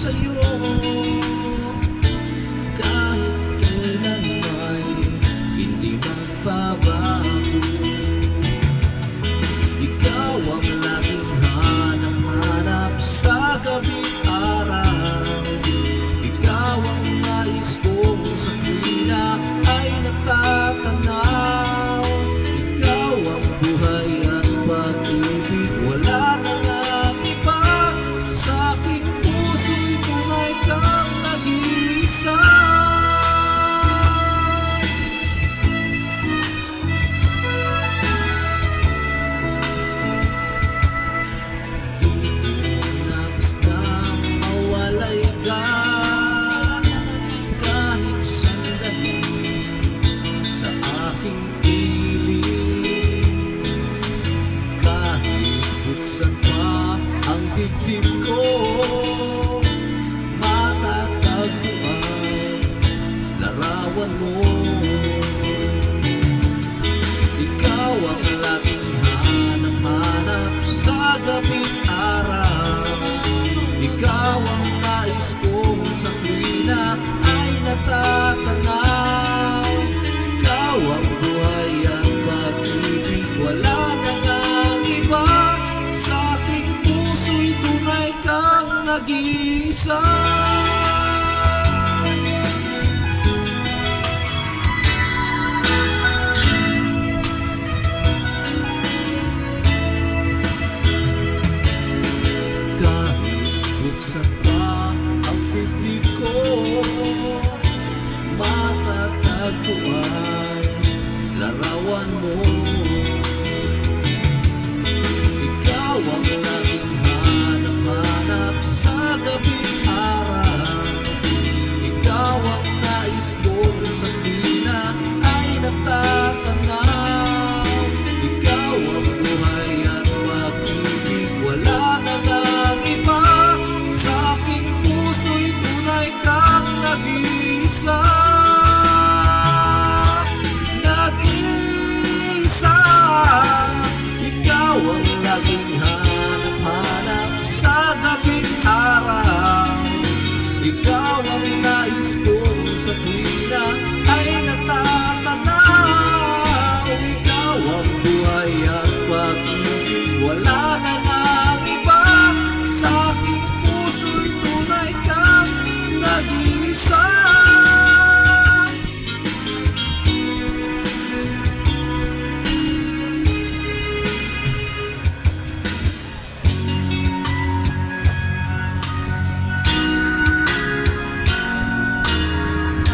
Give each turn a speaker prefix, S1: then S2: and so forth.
S1: so you won't. Ang buhay ang Wala nang ang iba. Sa aking puso'y tunay kang nag-iisa. Matatagpuan one more.